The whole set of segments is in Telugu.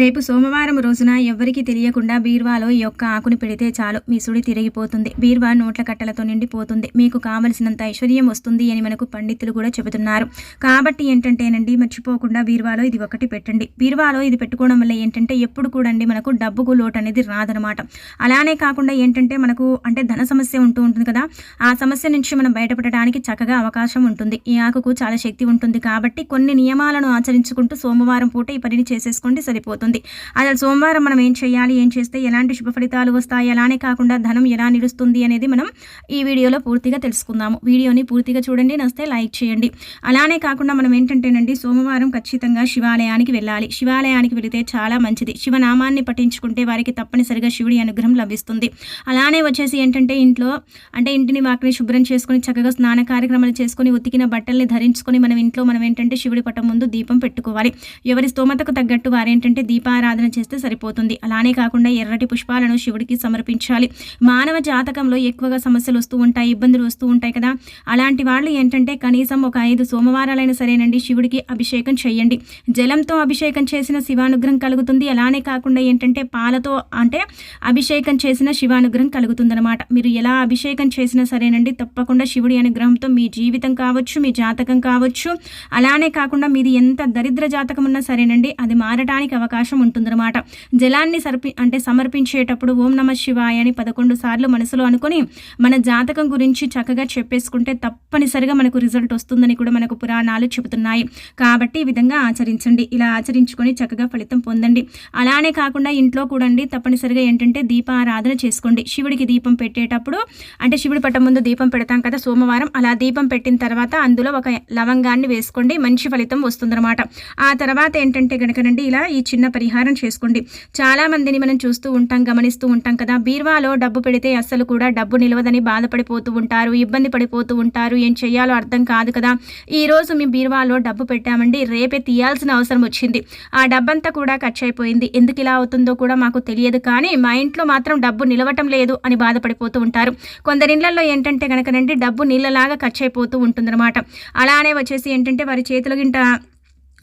రేపు సోమవారం రోజున ఎవ్వరికీ తెలియకుండా బీర్వాలో ఈ యొక్క ఆకుని పెడితే చాలు. మీ సుడి తిరిగిపోతుంది. బీర్వా నోట్ల కట్టలతో నిండిపోతుంది. మీకు కావలసినంత ఐశ్వర్యం వస్తుంది అని మనకు పండితులు కూడా చెబుతున్నారు. కాబట్టి ఏంటంటేనండి మర్చిపోకుండా బీర్వాలో ఇది ఒకటి పెట్టండి. బీర్వాలో ఇది పెట్టుకోవడం వల్ల ఏంటంటే ఎప్పుడు కూడా అండి మనకు డబ్బుకు లోటు అనేది రాదనమాట అలానే కాకుండా ఏంటంటే మనకు అంటే ధన సమస్య ఉంటూ ఉంటుంది కదా. ఆ సమస్య నుంచి మనం బయటపడడానికి చక్కగా అవకాశం ఉంటుంది. ఈ ఆకుకు చాలా శక్తి ఉంటుంది కాబట్టి కొన్ని నియమాలను ఆచరించుకుంటూ సోమవారం పూట ఈ పనిని చేసేసుకోండి సరిపోతుంది. అసలు సోమవారం మనం ఏం చేయాలి? ఏం చేస్తే ఎలాంటి శుభ ఫలితాలు వస్తాయి? అలానే కాకుండా ధనం ఎలా నిలుస్తుంది అనేది మనం ఈ వీడియోలో పూర్తిగా తెలుసుకుందాము. వీడియోని పూర్తిగా చూడండి నస్తే లైక్ చేయండి. అలానే కాకుండా మనం ఏంటంటేనండి సోమవారం ఖచ్చితంగా శివాలయానికి వెళ్ళాలి. శివాలయానికి వెళితే చాలా మంచిది. శివనామాన్ని పఠించుకుంటే వారికి తప్పనిసరిగా శివుడి అనుగ్రహం లభిస్తుంది. అలానే వచ్చేసి ఏంటంటే ఇంట్లో అంటే ఇంటిని వాకిని శుభ్రం చేసుకొని చక్కగా స్నాన కార్యక్రమాలు చేసుకొని ఉతికిన బట్టల్ని ధరించుకొని మనం ఇంట్లో మనం ఏంటంటే శివుడి పటం ముందు దీపం పెట్టుకోవాలి. ఎవరి స్తోమతకు తగ్గట్టు వారేంటంటే దీపారాధన చేస్తే సరిపోతుంది. అలానే కాకుండా ఎర్రటి పుష్పాలను శివుడికి సమర్పించాలి. మానవ జాతకంలో ఎక్కువగా సమస్యలు వస్తూ ఉంటాయి ఇబ్బందులు వస్తూ ఉంటాయి కదా. అలాంటి వాళ్ళు ఏంటంటే కనీసం ఒక ఐదు సోమవారాలైనా సరేనండి శివుడికి అభిషేకం చేయండి. జలంతో అభిషేకం చేసిన శివానుగ్రహం కలుగుతుంది. అలానే కాకుండా ఏంటంటే పాలతో అంటే అభిషేకం చేసిన శివానుగ్రహం కలుగుతుందనమాట మీరు ఎలా అభిషేకం చేసినా సరేనండి తప్పకుండా శివుడి అనుగ్రహంతో మీ జీవితం కావచ్చు మీ జాతకం కావచ్చు. అలానే కాకుండా మీది ఎంత దరిద్ర జాతకం ఉన్నా సరేనండి అది మారటానికి అవకాశం ఉంటుందన్నమాట. జలాన్ని సర్పి అంటే సమర్పించేటప్పుడు ఓం నమ శివాయ అని పదకొండు సార్లు మనసులో అనుకొని మన జాతకం గురించి చక్కగా చెప్పేసుకుంటే తప్పనిసరిగా మనకు రిజల్ట్ వస్తుందని కూడా మనకు పురాణాలు చెబుతున్నాయి. కాబట్టి ఈ విధంగా ఆచరించండి. ఇలా ఆచరించుకొని చక్కగా ఫలితం పొందండి. అలానే కాకుండా ఇంట్లో కూడా అండి తప్పనిసరిగా ఏంటంటే దీపారాధన చేసుకోండి. శివుడికి దీపం పెట్టేటప్పుడు అంటే శివుడి పట్టం ముందు దీపం పెడతాం కదా సోమవారం అలా దీపం పెట్టిన తర్వాత అందులో ఒక లవంగాన్ని వేసుకోండి. మంచి ఫలితం వస్తుందన్నమాట. ఆ తర్వాత ఏంటంటే గనకనండి ఇలా ఈ చిన్న పరిహారం చేసుకోండి. చాలా మందిని మనం చూస్తూ ఉంటాం గమనిస్తూ ఉంటాం కదా. బీర్వాలో డబ్బు పెడితే అస్సలు కూడా డబ్బు నిలవదని బాధపడిపోతూ ఉంటారు ఇబ్బంది పడిపోతూ ఉంటారు. ఏం చేయాలో అర్థం కాదు కదా. ఈ రోజు మీ బీర్వాలో డబ్బు పెట్టామండి. రేపే తీయాల్సిన అవసరం వచ్చింది. ఆ డబ్బంతా కూడా ఖర్చు అయిపోయింది ఎందుకు ఇలా అవుతుందో కూడా మాకు తెలియదు కానీ మా ఇంట్లో మాత్రం డబ్బు నిలవటం లేదు అని బాధపడిపోతూ ఉంటారు. కొందరిళ్ళలో ఏంటంటే కనుకనండి డబ్బు నీళ్ళలాగా ఖర్చు అయిపోతూ ఉంటుందన్నమాట. అలానే వచ్చేసి ఏంటంటే వారి చేతుల గింట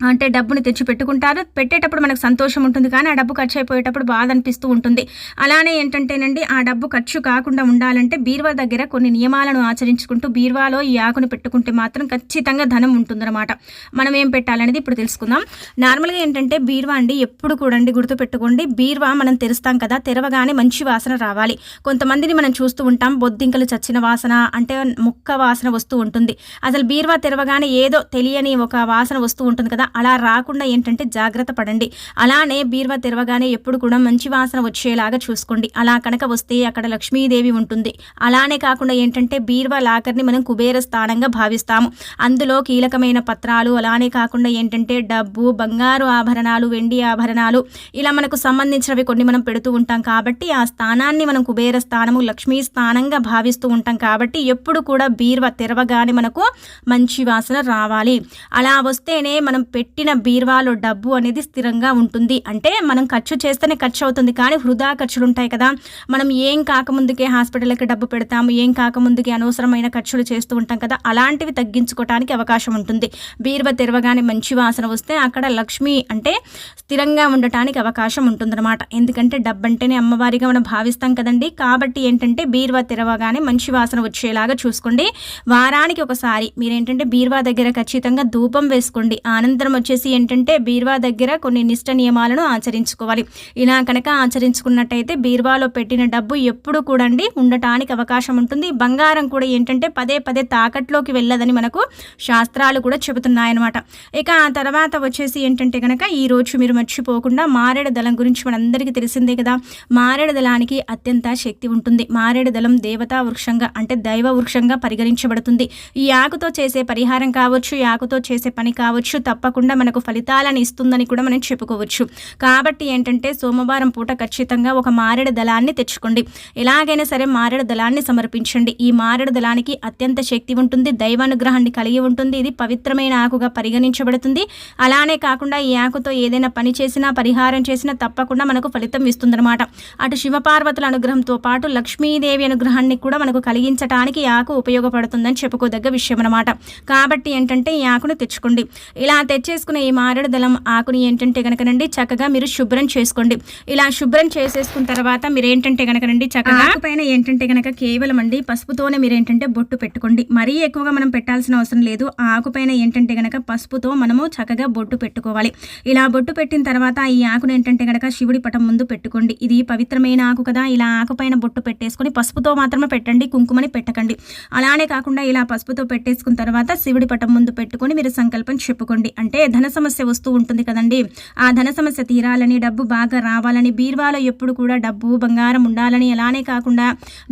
అంటే డబ్బుని తెచ్చి పెట్టుకుంటారు పెట్టేటప్పుడు మనకు సంతోషం ఉంటుంది కానీ ఆ డబ్బు ఖర్చు అయిపోయేటప్పుడు బాధ అనిపిస్తూ ఉంటుంది. అలానే ఏంటంటేనండి ఆ డబ్బు ఖర్చు కాకుండా ఉండాలంటే బీర్వా దగ్గర కొన్ని నియమాలను ఆచరించుకుంటూ బీర్వాలో ఈ ఆకును పెట్టుకుంటే మాత్రం ఖచ్చితంగా ధనం ఉంటుందన్నమాట. మనం ఏం పెట్టాలనేది ఇప్పుడు తెలుసుకుందాం. నార్మల్గా ఏంటంటే బీర్వా అండి ఎప్పుడు కూడండి గుర్తుపెట్టుకోండి. బీర్వా మనం తెరుస్తాం కదా తెరవగానే మంచి వాసన రావాలి. కొంతమందిని మనం చూస్తూ ఉంటాం బొద్దింకలు చచ్చిన వాసన అంటే ముక్క వాసన వస్తూ ఉంటుంది. అసలు బీర్వా తెరవగానే ఏదో తెలియని ఒక వాసన వస్తూ ఉంటుంది కదా అలా రాకుండా ఏంటంటే జాగ్రత్త పడండి. అలానే బీర్వా తెరవగానే ఎప్పుడు కూడా మంచి వాసన వచ్చేలాగా చూసుకోండి. అలా కనుక వస్తే అక్కడ లక్ష్మీదేవి ఉంటుంది. అలానే కాకుండా ఏంటంటే బీర్వా లాకర్ని మనం కుబేర స్థానంగా భావిస్తాము. అందులో కీలకమైన పత్రాలు అలానే కాకుండా ఏంటంటే డబ్బు బంగారు ఆభరణాలు వెండి ఆభరణాలు ఇలా మనకు సంబంధించినవి కొన్ని మనం పెడుతూ ఉంటాం కాబట్టి ఆ స్థానాన్ని మనం కుబేర స్థానము లక్ష్మీ స్థానంగా భావిస్తూ ఉంటాం కాబట్టి ఎప్పుడు కూడా బీర్వా తెరవగానే మనకు మంచి వాసన రావాలి. అలా వస్తేనే మనం పెట్టిన బీర్వాలో డబ్బు అనేది స్థిరంగా ఉంటుంది. అంటే మనం ఖర్చు చేస్తేనే ఖర్చు అవుతుంది. కానీ వృధా ఖర్చులు ఉంటాయి కదా. మనం ఏం కాకముందుకే హాస్పిటల్కి డబ్బు పెడతాము. ఏం కాకముందుకే అనవసరమైన ఖర్చులు చేస్తూ ఉంటాం కదా. అలాంటివి తగ్గించుకోవడానికి అవకాశం ఉంటుంది. బీర్వ తెరవగానే మంచి వాసన వస్తే అక్కడ లక్ష్మి అంటే స్థిరంగా ఉండటానికి అవకాశం ఉంటుందన్నమాట. ఎందుకంటే డబ్బు అంటేనే అమ్మవారిగా మనం భావిస్తాం కదండి. కాబట్టి ఏంటంటే బీర్వా తెరవగానే మంచి వాసన వచ్చేలాగా చూసుకోండి. వారానికి ఒకసారి మీరేంటంటే బీర్వా దగ్గర ఖచ్చితంగా ధూపం వేసుకోండి. అనంతరం వచ్చేసి ఏంటంటే బీర్వా దగ్గర కొన్ని నిష్ట నియమాలను ఆచరించుకోవాలి. ఇలా కనుక ఆచరించుకున్నట్టయితే బీర్వాలో పెట్టిన డబ్బు ఎప్పుడు కూడా ఉండటానికి అవకాశం ఉంటుంది. బంగారం కూడా ఏంటంటే పదే పదే తాకట్లోకి వెళ్ళదని మనకు శాస్త్రాలు కూడా చెబుతున్నాయన్నమాట. ఇక ఆ తర్వాత వచ్చేసి ఏంటంటే కనుక ఈ రోజు మీరు మర్చిపోకుండా మారేడు దళం గురించి మనందరికీ తెలిసిందే కదా. మారేడు దళానికి అత్యంత శక్తి ఉంటుంది. మారేడు దళం దేవతా వృక్షంగా అంటే దైవ వృక్షంగా పరిగణించబడుతుంది. ఈ ఆకుతో చేసే పరిహారం కావచ్చు ఈ ఆకుతో చేసే పని కావచ్చు తప్పకుండా మనకు ఫలితాలను ఇస్తుందని కూడా మనం చెప్పుకోవచ్చు. కాబట్టి ఏంటంటే సోమవారం పూట ఖచ్చితంగా ఒక మారేడు దళాన్ని తెచ్చుకోండి. ఎలాగైనా సరే మారేడు దళాన్ని సమర్పించండి. ఈ మారేడు దళానికి అత్యంత శక్తి ఉంటుంది దైవానుగ్రహాన్ని కలిగి ఉంటుంది. ఇది పవిత్రమైన ఆకుగా పరిగణించబడుతుంది. అలానే కాకుండా ఈ ఆకుతో ఏదైనా పని చేసినా పరిహారం చేసినా తప్పకుండా మనకు ఫలితం ఇస్తుందన్నమాట. అటు శివపార్వతుల అనుగ్రహంతో పాటు లక్ష్మీదేవి అనుగ్రహాన్ని కూడా మనకు కలిగించడానికి ఆకు ఉపయోగపడుతుందని చెప్పుకోదగ్గ విషయం అనమాట కాబట్టి ఏంటంటే ఈ ఆకును తెచ్చుకోండి. ఇలా తెచ్చి చేసుకునే ఈ మారేడు దళం ఆకుని ఏంటంటే కనుకనండి చక్కగా మీరు శుభ్రం చేసుకోండి. ఇలా శుభ్రం చేసేసుకున్న తర్వాత మీరు ఏంటంటే కనుకనండి చక్కగా పైన ఏంటంటే కనుక కేవలం అండి పసుపుతోనే మీరు ఏంటంటే బొట్టు పెట్టుకోండి. మరీ ఎక్కువగా మనం పెట్టాల్సిన అవసరం లేదు. ఆకుపైన ఆకు పైన ఏంటంటే కనుక పసుపుతో మనము చక్కగా బొట్టు పెట్టుకోవాలి. ఇలా బొట్టు పెట్టిన తర్వాత ఈ ఆకును ఏంటంటే కనుక శివుడి పటం ముందు పెట్టుకోండి. ఇది పవిత్రమైన ఆకు కదా. ఇలా ఆకు పైన బొట్టు పెట్టేసుకొని పసుపుతో మాత్రమే పెట్టండి. కుంకుమని పెట్టకండి. అలానే కాకుండా ఇలా పసుపుతో పెట్టేసుకున్న తర్వాత శివుడి పటం ముందు పెట్టుకొని మీరు సంకల్పం చెప్పుకోండి. అంటే ధన సమస్య వస్తూ ఉంటుంది కదండి. ఆ ధన సమస్య తీరాలని డబ్బు బాగా రావాలని బీర్వాలో ఎప్పుడు కూడా డబ్బు బంగారం ఉండాలని అలానే కాకుండా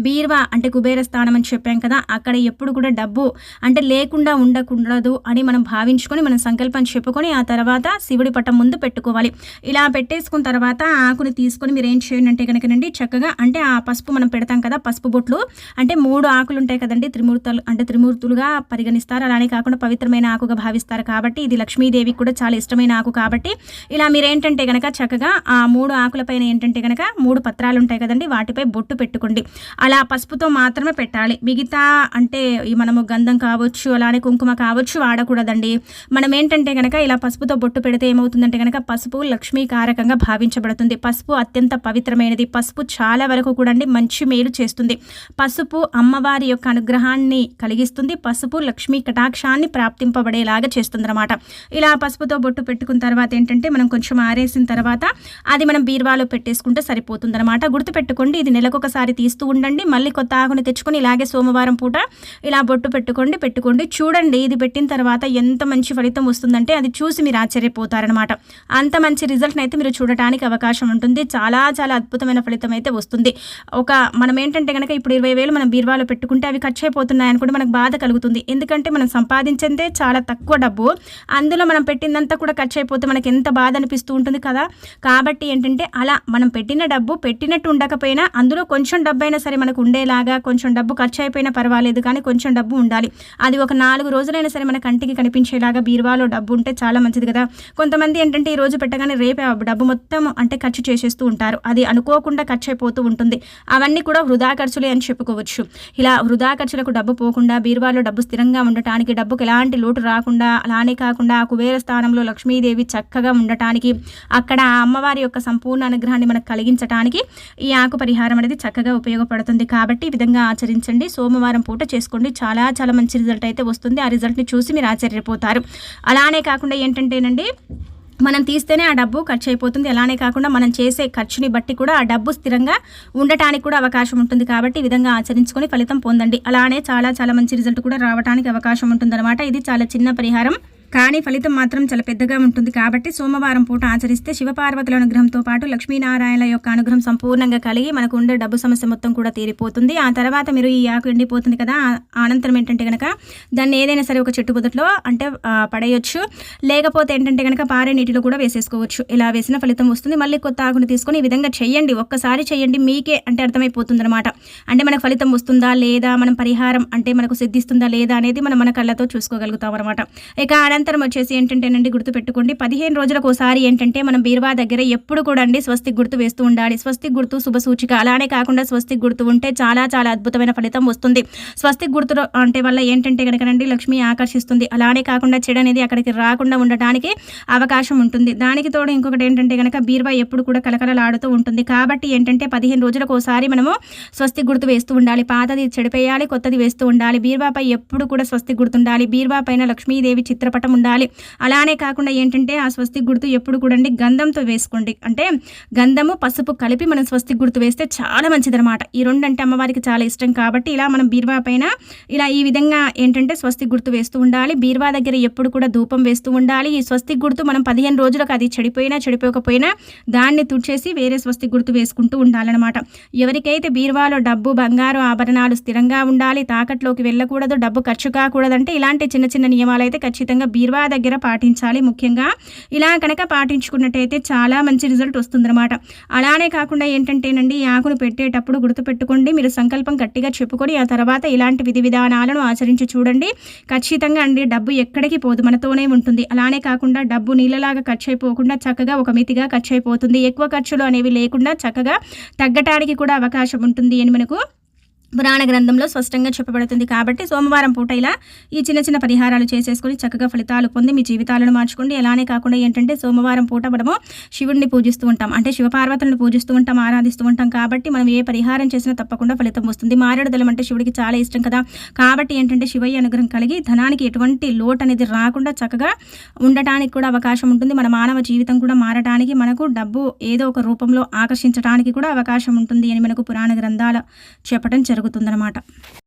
బీర్వా అంటే కుబేర స్థానం అని చెప్పాం కదా అక్కడ ఎప్పుడు కూడా డబ్బు అంటే లేకుండా ఉండకూడదు అని మనం భావించుకొని మనం సంకల్పం చెప్పుకొని ఆ తర్వాత శివుడి పట్టం ముందు పెట్టుకోవాలి. ఇలా పెట్టేసుకున్న తర్వాత ఆ ఆకుని తీసుకొని మీరు ఏం చేయండి అంటే కనుకనండి చక్కగా అంటే ఆ పసుపు మనం పెడతాం కదా పసుపు బొట్లు. అంటే మూడు ఆకులు ఉంటాయి కదండి త్రిమూర్తులు అంటే త్రిమూర్తులుగా పరిగణిస్తారు. అలానే కాకుండా పవిత్రమైన ఆకుగా భావిస్తారు కాబట్టి ఇది లక్ష్మీదేవికి కూడా చాలా ఇష్టమైన ఆకు కాబట్టి ఇలా మీరేంటంటే కనుక చక్కగా ఆ మూడు ఆకులపైన ఏంటంటే కనుక మూడు పత్రాలు ఉంటాయి కదండి వాటిపై బొట్టు పెట్టుకోండి. అలా పసుపుతో మాత్రమే పెట్టాలి. మిగతా అంటే మనము గంధం కావచ్చు అలానే కుంకుమ కావచ్చు వాడకూడదండి. మనం ఏంటంటే కనుక ఇలా పసుపుతో బొట్టు పెడితే ఏమవుతుందంటే కనుక పసుపు లక్ష్మీకారకంగా భావించబడుతుంది. పసుపు అత్యంత పవిత్రమైనది. పసుపు చాలా వరకు కూడా అండి మంచి మేలు చేస్తుంది. పసుపు అమ్మవారి యొక్క అనుగ్రహాన్ని కలిగిస్తుంది. పసుపు లక్ష్మీ కటాక్షాన్ని ప్రాప్తింపబడేలాగా చేస్తుంది అనమాట ఇలా పసుపుతో బొట్టు పెట్టుకున్న తర్వాత ఏంటంటే మనం కొంచెం ఆరేసిన తర్వాత అది మనం బీర్వాలో పెట్టేసుకుంటే సరిపోతుంది అనమాట గుర్తుపెట్టుకోండి ఇది నెలకొకసారి తీస్తూ ఉండండి. మళ్ళీ కొత్త ఆకుని తెచ్చుకొని ఇలాగే సోమవారం పూట ఇలా బొట్టు పెట్టుకోండి పెట్టుకోండి. చూడండి ఇది పెట్టిన తర్వాత ఎంత మంచి ఫలితం వస్తుందంటే అది చూసి మీరు ఆశ్చర్యపోతారనమాట అంత మంచి రిజల్ట్ని అయితే మీరు చూడటానికి అవకాశం ఉంటుంది. చాలా చాలా అద్భుతమైన ఫలితం అయితే వస్తుంది. ఒక మనం ఏంటంటే కనుక ఇప్పుడు ఇరవై వేలు మనం బీర్వాలో పెట్టుకుంటే అవి ఖర్చు అయిపోతున్నాయి అనుకుంటే మనకు బాధ కలుగుతుంది. ఎందుకంటే మనం సంపాదించిందే చాలా తక్కువ డబ్బు. అందులో మనం పెట్టిందంతా కూడా ఖర్చు అయిపోతే మనకి ఎంత బాధ అనిపిస్తూ ఉంటుంది కదా? కాబట్టి ఏంటంటే అలా మనం పెట్టిన డబ్బు పెట్టినట్టు ఉండకపోయినా అందులో కొంచెం డబ్బు అయినా సరే మనకు ఉండేలాగా కొంచెం డబ్బు ఖర్చు అయిపోయినా పర్వాలేదు కానీ కొంచెం డబ్బు ఉండాలి. అది ఒక నాలుగు రోజులైనా సరే మన కంటికి కనిపించేలాగా బీరువాలో డబ్బు ఉంటే చాలా మంచిది కదా? కొంతమంది ఏంటంటే ఈ రోజు పెట్టగానే రేపే ఆ డబ్బు మొత్తం అంటే ఖర్చు చేసేస్తూ ఉంటారు. అది అనుకోకుండా ఖర్చు అయిపోతూ ఉంటుంది. అవన్నీ కూడా వృధా ఖర్చులే అని చెప్పుకోవచ్చు. ఇలా వృధా ఖర్చులకు డబ్బు పోకుండా బీరువాలో డబ్బు స్థిరంగా ఉండటానికి డబ్బుకి ఎలాంటి లోటు రాకుండా అలానే కాకుండా ఆ కుబేర స్థానంలో లక్ష్మీదేవి చక్కగా ఉండటానికి అక్కడ ఆ అమ్మవారి యొక్క సంపూర్ణ అనుగ్రహాన్ని మనకు కలిగించడానికి ఈ ఆకు పరిహారం అనేది చక్కగా ఉపయోగపడుతుంది. కాబట్టి ఈ విధంగా ఆచరించండి. సోమవారం పూట చేసుకోండి. చాలా చాలా మంచి రిజల్ట్ అయితే వస్తుంది. ఆ రిజల్ట్ని చూసి మీరు ఆశ్చర్యపోతారు. అలానే కాకుండా ఏంటంటేనండి మనం తీస్తేనే ఆ డబ్బు ఖర్చు అయిపోతుంది అలానే కాకుండా మనం చేసే ఖర్చుని బట్టి కూడా ఆ డబ్బు స్థిరంగా ఉండటానికి కూడా అవకాశం ఉంటుంది. కాబట్టి ఈ విధంగా ఆచరించుకొని ఫలితం పొందండి. అలానే చాలా చాలా మంచి రిజల్ట్ కూడా రావడానికి అవకాశం ఉంటుందన్నమాట. ఇది చాలా చిన్న పరిహారం. కానీ ఫలితం మాత్రం చాలా పెద్దగా ఉంటుంది కాబట్టి సోమవారం పూట ఆచరిస్తే శివపార్వతుల అనుగ్రహంతో పాటు లక్ష్మీనారాయణ యొక్క అనుగ్రహం సంపూర్ణంగా కలిగి మనకు ఉండే డబ్బు సమస్య మొత్తం కూడా తీరిపోతుంది. ఆ తర్వాత మీరు ఈ ఆకు ఎండిపోతుంది కదా అనంతరం ఏంటంటే కనుక దాన్ని ఏదైనా సరే ఒక చెట్టు పొదట్లో అంటే పడేయొచ్చు. లేకపోతే ఏంటంటే కనుక పారే నీటిలో కూడా వేసేసుకోవచ్చు. ఇలా వేసిన ఫలితం వస్తుంది. మళ్ళీ కొత్త ఆకును తీసుకొని ఈ విధంగా చేయండి ఒక్కసారి చేయండి మీకే అంటే అర్థమైపోతుంది అనమాట అంటే మనకు ఫలితం వస్తుందా లేదా మనం పరిహారం అంటే మనకు సిద్ధిస్తుందా లేదా అనేది మనం మన కళ్ళతో చూసుకోగలుగుతాం అనమాట ఇక అనంతరం వచ్చేసి ఏంటంటేనండి గుర్తుపెట్టుకోండి పదిహేను రోజులకు ఒకసారి ఏంటంటే మనం బీరువా దగ్గర ఎప్పుడు కూడా అండి స్వస్తిక్ గుర్తు వేస్తూ ఉండాలి. స్వస్తిక్ గుర్తు శుభ సూచిక అలానే కాకుండా స్వస్తిక్ గుర్తు ఉంటే చాలా చాలా అద్భుతమైన ఫలితం వస్తుంది. స్వస్తిక్ గుర్తు అంటే వల్ల ఏంటంటే కనుకనండి లక్ష్మి ఆకర్షిస్తుంది. అలానే కాకుండా చెడు అనేది అక్కడికి రాకుండా ఉండటానికి అవకాశం ఉంటుంది. దానికి తోడు ఇంకొకటి ఏంటంటే కనుక బీరువా ఎప్పుడు కూడా కలకలలాడుతూ ఉంటుంది. కాబట్టి ఏంటంటే పదిహేను రోజులకు ఒకసారి మనము స్వస్తి గుర్తు వేస్తూ ఉండాలి. పాతది చెడిపేయాలి కొత్తది వేస్తూ ఉండాలి. బీరువాపై ఎప్పుడు కూడా స్వస్తి గుర్తుండాలి. బీరువా పైన లక్ష్మీదేవి చిత్రపటం ఉండాలి. అలానే కాకుండా ఏంటంటే ఆ స్వస్తి గుర్తు ఎప్పుడు కూడా గంధంతో వేసుకోండి. అంటే గంధము పసుపు కలిపి మనం స్వస్తి గుర్తు వేస్తే చాలా మంచిదనమాట ఈ రెండు అంటే అమ్మవారికి చాలా ఇష్టం కాబట్టి ఇలా మనం బీరువా పైన ఇలా ఈ విధంగా ఏంటంటే స్వస్తి గుర్తు వేస్తూ ఉండాలి. బీరువా దగ్గర ఎప్పుడు కూడా ధూపం వేస్తూ ఉండాలి. ఈ స్వస్తి గుర్తు మనం పదిహేను రోజులకు అది చెడిపోయినా చెడిపోకపోయినా దాన్ని తుడిచేసి వేరే స్వస్తి గుర్తు వేసుకుంటూ ఉండాలన్నమాట. ఎవరికైతే బీరువాలో డబ్బు బంగారు ఆభరణాలు స్థిరంగా ఉండాలి తాకట్లోకి వెళ్ళకూడదు డబ్బు ఖర్చు కాకూడదంటే ఇలాంటి చిన్న చిన్న నియమాలు అయితే ఖచ్చితంగా బీరువా దగ్గర పాటించాలి ముఖ్యంగా. ఇలా కనుక పాటించుకున్నట్టయితే చాలా మంచి రిజల్ట్ వస్తుందన్నమాట. అలానే కాకుండా ఏంటంటేనండి ఈ ఆకును పెట్టేటప్పుడు గుర్తుపెట్టుకోండి మీరు సంకల్పం గట్టిగా చెప్పుకొని ఆ తర్వాత ఇలాంటి విధి విధానాలను ఆచరించి చూడండి. ఖచ్చితంగా అండి డబ్బు ఎక్కడికి పోదు మనతోనే ఉంటుంది. అలానే కాకుండా డబ్బు నీళ్ళలాగా ఖర్చు అయిపోకుండా చక్కగా ఒక మితిగా ఖర్చు అయిపోతుంది ఎక్కువ ఖర్చులు అనేవి లేకుండా చక్కగా తగ్గటానికి కూడా అవకాశం ఉంటుంది అని మనకు పురాణ గ్రంథంలో స్పష్టంగా చెప్పబడుతుంది కాబట్టి సోమవారం పూట ఇలా ఈ చిన్న చిన్న పరిహారాలు చేసేసుకొని చక్కగా ఫలితాలు పొంది మీ జీవితాలను మార్చుకోండి. అలానే కాకుండా ఏంటంటే సోమవారం పూట మనము శివుడిని పూజిస్తూ ఉంటాం. అంటే శివపార్వతులను పూజిస్తూ ఉంటాం ఆరాధిస్తూ ఉంటాం కాబట్టి మనం ఏ పరిహారం చేసినా తప్పకుండా ఫలితం వస్తుంది. మారేడు దళం అంటే శివుడికి చాలా ఇష్టం కదా. కాబట్టి ఏంటంటే శివయ్య అనుగ్రహం కలిగి ధనానికి ఎటువంటి లోటు అనేది రాకుండా చక్కగా ఉండటానికి కూడా అవకాశం ఉంటుంది. మన మానవ జీవితం కూడా మారటానికి మనకు డబ్బు ఏదో ఒక రూపంలో ఆకర్షించడానికి కూడా అవకాశం ఉంటుంది అని మనకు పురాణ గ్రంథాలు చెప్పడం జరుగుతుందన్నమాట.